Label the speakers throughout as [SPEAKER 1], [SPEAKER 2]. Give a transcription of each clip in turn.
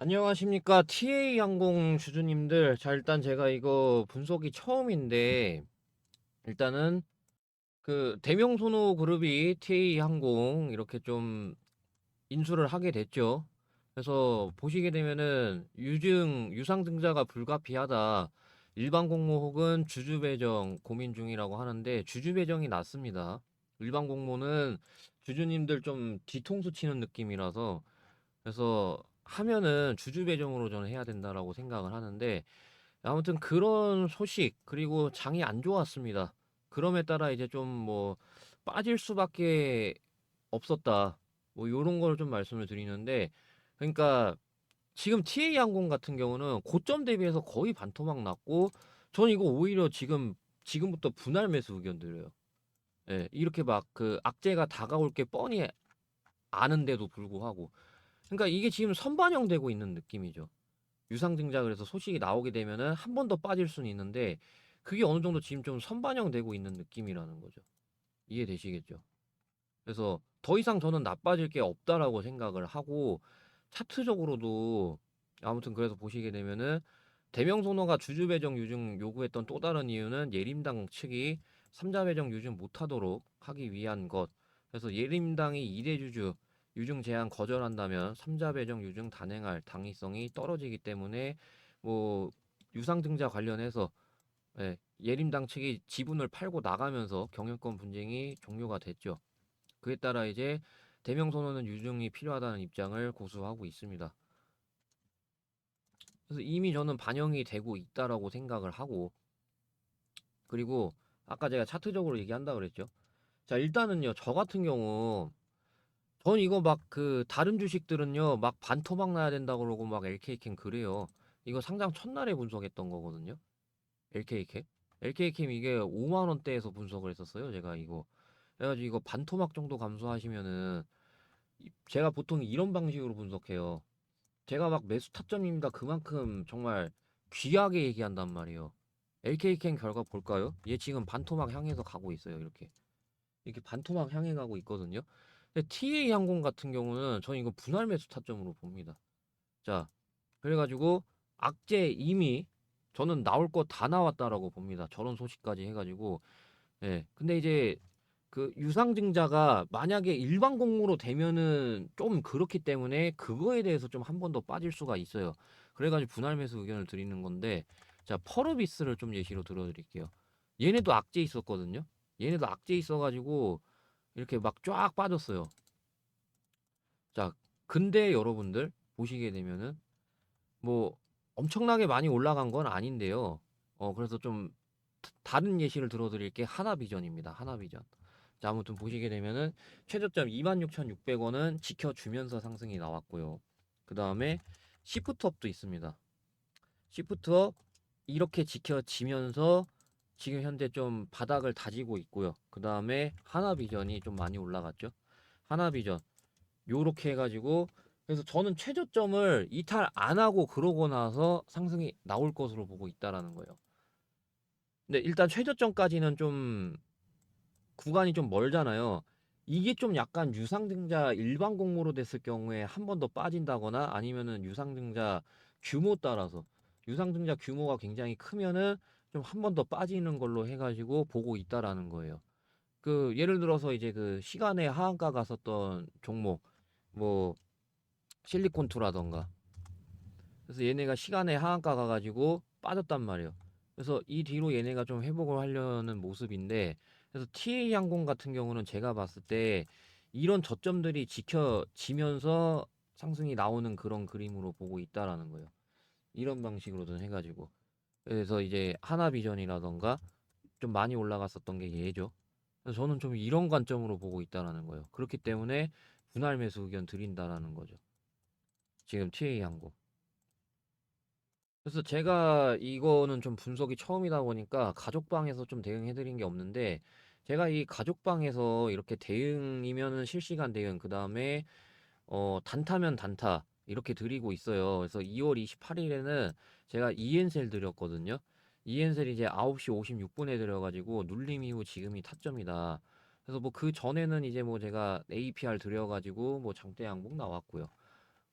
[SPEAKER 1] 안녕하십니까 TA 항공 주주님들. 자, 일단 제가 이거 분석이 처음인데, 일단은 그 대명소노 그룹이 TA 항공 이렇게 좀 인수를 하게 됐죠. 그래서 보시게 되면은 유증, 유상 증자가 불가피하다. 일반 공모 혹은 주주 배정 고민 중이라고 하는데, 주주 배정이 낫습니다. 일반 공모는 주주님들 좀 뒤통수 치는 느낌이라서, 그래서 하면은 주주 배정으로 저는 해야 된다라고 생각을 하는데 아무튼 그런 소식 그리고 장이 안 좋았습니다. 그럼에 따라 이제 좀 뭐 빠질 수밖에 없었다. 뭐 요런 걸 좀 말씀을 드리는데 그러니까 지금 TA 항공 같은 경우는 고점 대비해서 거의 반토막 났고 저는 이거 오히려 지금 지금부터 분할 매수 의견 드려요. 예, 이렇게 막 그 악재가 다가올 게 뻔히 아는데도 불구하고 그러니까 이게 지금 선반영되고 있는 느낌이죠. 유상증자 그래서 소식이 나오게 되면은 한 번 더 빠질 수는 있는데 그게 어느 정도 지금 좀 선반영되고 있는 느낌이라는 거죠. 이해되시겠죠? 그래서 더 이상 저는 나빠질 게 없다라고 생각을 하고 차트적으로도 아무튼 그래서 보시게 되면은 대명소노가 주주 배정 유증 요구했던 또 다른 이유는 예림당 측이 삼자 배정 유증 못하도록 하기 위한 것. 그래서 예림당이 2대 주주 유증 제한 거절한다면 삼자 배정 유증 단행할 당위성이 떨어지기 때문에 뭐 유상증자 관련해서 예, 예림당 측이 지분을 팔고 나가면서 경영권 분쟁이 종료가 됐죠. 그에 따라 이제 대명 선언은 유증이 필요하다는 입장을 고수하고 있습니다. 그래서 이미 저는 반영이 되고 있다라고 생각을 하고 그리고 아까 제가 차트적으로 얘기한다 그랬죠. 자, 일단은요. 저 같은 경우 전 이거 막 그 다른 주식들은요. 막 반토막 나야 된다 그러고 막 LK캠 그래요. 이거 상장 첫날에 분석했던 거거든요. LK캠. LK캠 이게 5만 원대에서 분석을 했었어요. 제가 이거. 그래가지고 이거 반토막 정도 감소하시면은 이- 제가 보통 이런 방식으로 분석해요. 제가 막 매수 타점입니다. 그만큼 정말 귀하게 얘기한단 말이에요. LK캠 결과 볼까요? 얘 지금 반토막 향해서 가고 있어요. 이렇게. 이렇게 반토막 향해 가고 있거든요. 근데 TA 항공 같은 경우는 저는 이거 분할 매수 타점으로 봅니다. 자, 그래가지고 악재 이미 저는 나올 거 다 나왔다라고 봅니다. 저런 소식까지 해가지고 예. 근데 이제 그 유상증자가 만약에 일반 공모로 되면은 좀 그렇기 때문에 그거에 대해서 좀 한 번 더 빠질 수가 있어요. 그래가지고 분할 매수 의견을 드리는 건데 자 퍼르비스를 좀 예시로 들어드릴게요. 얘네도 악재 있었거든요. 얘네도 악재 있어가지고 이렇게 막 쫙 빠졌어요. 자 근데 여러분들 보시게 되면은 뭐 엄청나게 많이 올라간 건 아닌데요. 어 그래서 좀 다- 다른 예시를 들어드릴 게 하나비전입니다. 하나비전. 자 아무튼 보시게 되면은 최저점 26,600원은 지켜주면서 상승이 나왔고요. 그 다음에 시프트업도 있습니다. 시프트업 이렇게 지켜지면서 지금 현재 좀 바닥을 다지고 있고요. 그 다음에 하나비전이 좀 많이 올라갔죠. 하나비전 요렇게 해가지고 그래서 저는 최저점을 이탈 안 하고 그러고 나서 상승이 나올 것으로 보고 있다라는 거예요. 근데 일단 최저점까지는 좀 구간이 좀 멀잖아요. 이게 좀 약간 유상증자 일반 공모로 됐을 경우에 한 번 더 빠진다거나 아니면은 유상증자 규모 따라서 유상증자 규모가 굉장히 크면은 좀 한 번 더 빠지는 걸로 해가지고 보고 있다라는 거예요. 그 예를 들어서 이제 그 시간에 하한가 갔었던 종목 뭐 실리콘투라던가 그래서 얘네가 시간에 하한가 가가지고 빠졌단 말이에요. 그래서 이 뒤로 얘네가 좀 회복을 하려는 모습인데 그래서 TA 항공 같은 경우는 제가 봤을 때 이런 저점들이 지켜지면서 상승이 나오는 그런 그림으로 보고 있다라는 거예요. 이런 방식으로든 해가지고 그래서 이제 하나비전이라던가 좀 많이 올라갔었던 게 얘죠. 그래서 저는 좀 이런 관점으로 보고 있다라는 거예요. 그렇기 때문에 분할 매수 의견 드린다라는 거죠. 지금 TA 항공. 그래서 제가 이거는 좀 분석이 처음이다 보니까 가족방에서 좀 대응해 드린 게 없는데 제가 이 가족방에서 이렇게 대응이면은 실시간 대응 그 다음에 어 단타면 단타 이렇게 드리고 있어요. 그래서 2월 28일에는 제가 이엔셀 드렸거든요. 이엔셀 이제 9시 56분에 드려가지고 눌림 이후 지금이 타점이다. 그래서 뭐 그 전에는 이제 뭐 제가 APR 드려가지고 뭐 장대 양봉 나왔고요.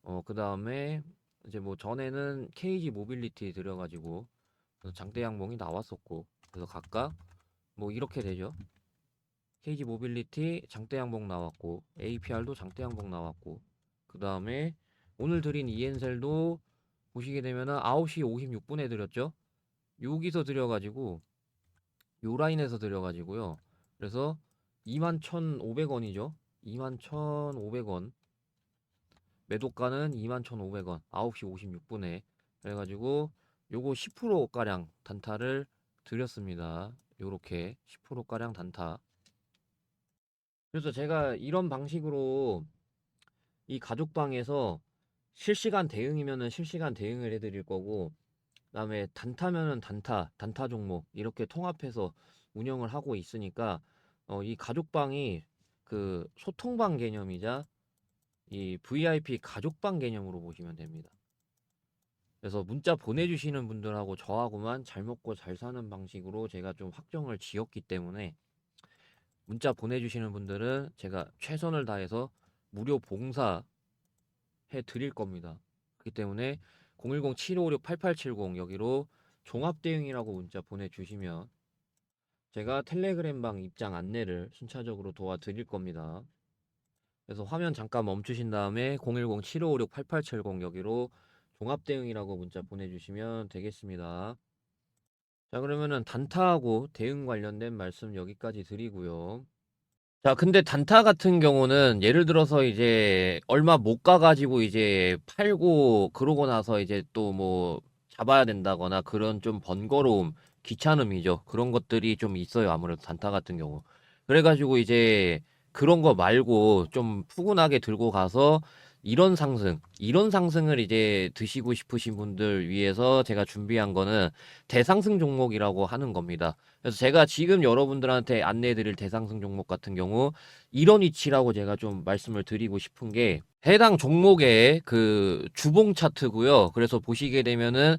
[SPEAKER 1] 어 그 다음에 이제 뭐 전에는 KG 모빌리티 그래서 장대 양봉이 나왔었고 그래서 각각 뭐 이렇게 되죠. KG 모빌리티 장대 양봉 나왔고 APR도 장대 양봉 나왔고 그 다음에 오늘 드린 이엔셀도 보시게 되면은 9시 56분에 드렸죠. 여기서 드려가지고 요 라인에서 드려가지고요. 그래서 21,500원이죠. 21,500원. 매도가는 21,500원. 9시 56분에. 그래가지고 요거 10%가량 단타를 드렸습니다. 요렇게 10%가량 단타. 그래서 제가 이런 방식으로 이 가족방에서 실시간 대응이면은 실시간 대응을 해드릴 거고, 그다음에 단타면은 단타, 단타 종목 이렇게 통합해서 운영을 하고 있으니까 어, 이 가족방이 그 소통방 개념이자 이 VIP 가족방 개념으로 보시면 됩니다. 그래서 문자 보내주시는 분들하고 저하고만 잘 먹고 잘 사는 방식으로 제가 좀 확정을 지었기 때문에 문자 보내주시는 분들은 제가 최선을 다해서 무료 봉사 해 드릴 겁니다. 그렇기 때문에 010-7556-8870 여기로 종합 대응이라고 문자 보내주시면 제가 텔레그램방 입장 안내를 순차적으로 도와드릴 겁니다. 그래서 화면 잠깐 멈추신 다음에 010-7556-8870 여기로 종합 대응이라고 문자 보내주시면 되겠습니다. 자 그러면은 단타하고 대응 관련된 말씀 여기까지 드리고요. 자, 근데 단타 같은 경우는 예를 들어서 이제 얼마 못 가 가지고 이제 팔고 그러고 나서 이제 또 뭐 잡아야 된다거나 그런 좀 번거로움, 귀찮음이죠. 그런 것들이 좀 있어요. 아무래도 단타 같은 경우. 그래 가지고 이제 그런 거 말고 좀 푸근하게 들고 가서 이런 상승, 이런 상승을 이제 드시고 싶으신 분들 위해서 제가 준비한 거는 대상승 종목이라고 하는 겁니다. 그래서 제가 지금 여러분들한테 안내해 드릴 대상승 종목 같은 경우 이런 위치라고 제가 좀 말씀을 드리고 싶은 게 해당 종목의 그 주봉 차트고요. 그래서 보시게 되면은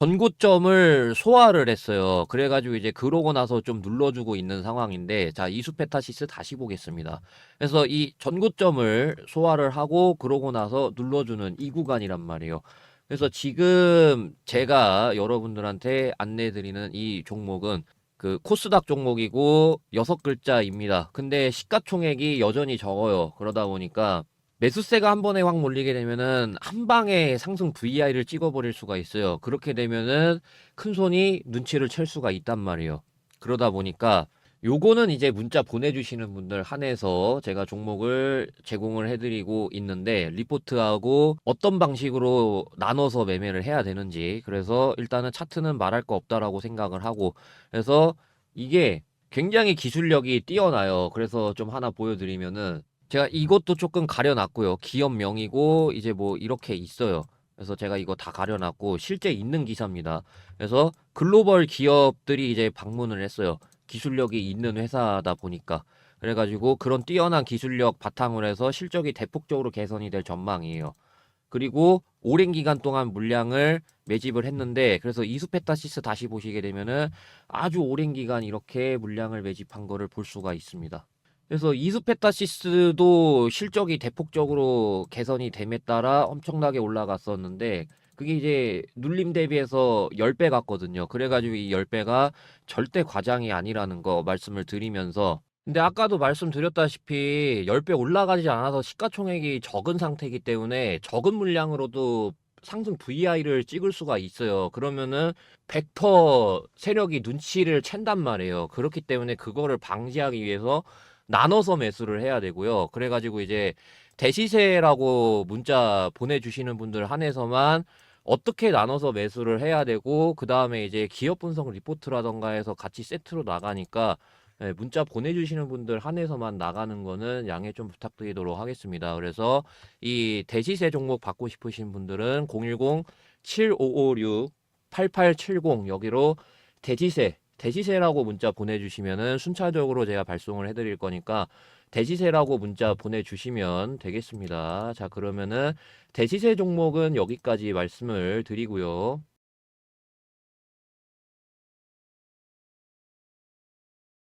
[SPEAKER 1] 전고점을 소화를 했어요. 그래가지고 이제 그러고 나서 좀 눌러주고 있는 상황인데, 자, 이수페타시스 다시 보겠습니다. 그래서 이 전고점을 소화를 하고 그러고 나서 눌러주는 이 구간이란 말이에요. 그래서 지금 제가 여러분들한테 안내드리는 이 종목은 그 코스닥 종목이고 여섯 글자입니다. 근데 시가총액이 여전히 적어요. 그러다 보니까 매수세가 한 번에 확 몰리게 되면은 한 방에 상승 VI를 찍어버릴 수가 있어요. 그렇게 되면은 큰 손이 눈치를 챌 수가 있단 말이에요. 그러다 보니까 요거는 이제 문자 보내주시는 분들 한해서 제가 종목을 제공을 해드리고 있는데 리포트하고 어떤 방식으로 나눠서 매매를 해야 되는지 그래서 일단은 차트는 말할 거 없다라고 생각을 하고 그래서 이게 굉장히 기술력이 뛰어나요. 그래서 좀 하나 보여드리면은 제가 이것도 조금 가려놨고요. 기업명이고 이제 뭐 이렇게 있어요. 그래서 제가 이거 다 가려놨고 실제 있는 기사입니다. 그래서 글로벌 기업들이 이제 방문을 했어요. 기술력이 있는 회사다 보니까 그래가지고 그런 뛰어난 기술력 바탕으로 해서 실적이 대폭적으로 개선이 될 전망이에요. 그리고 오랜 기간 동안 물량을 매집을 했는데 그래서 이수페타시스 다시 보시게 되면은 아주 오랜 기간 이렇게 물량을 매집한 거를 볼 수가 있습니다. 그래서 이수페타시스도 실적이 대폭적으로 개선이 됨에 따라 엄청나게 올라갔었는데 그게 이제 눌림 대비해서 10배 같거든요. 그래가지고 이 10배가 절대 과장이 아니라는 거 말씀을 드리면서 근데 아까도 말씀드렸다시피 10배 올라가지 않아서 시가총액이 적은 상태이기 때문에 적은 물량으로도 상승 VI를 찍을 수가 있어요. 그러면은 100% 세력이 눈치를 챈단 말이에요. 그렇기 때문에 그거를 방지하기 위해서 나눠서 매수를 해야 되고요. 그래가지고 이제 대시세라고 문자 보내주시는 분들 한해서만 어떻게 나눠서 매수를 해야 되고 그 다음에 이제 기업 분석 리포트라던가 해서 같이 세트로 나가니까 예, 문자 보내주시는 분들 한해서만 나가는 거는 양해 좀 부탁드리도록 하겠습니다. 그래서 이 대시세 종목 받고 싶으신 분들은 010-7556-8870 여기로 대시세 대시세라고 문자 보내주시면은 순차적으로 제가 발송을 해드릴 거니까 대시세라고 문자 보내주시면 되겠습니다. 자, 그러면은 대시세 종목은 여기까지 말씀을 드리고요.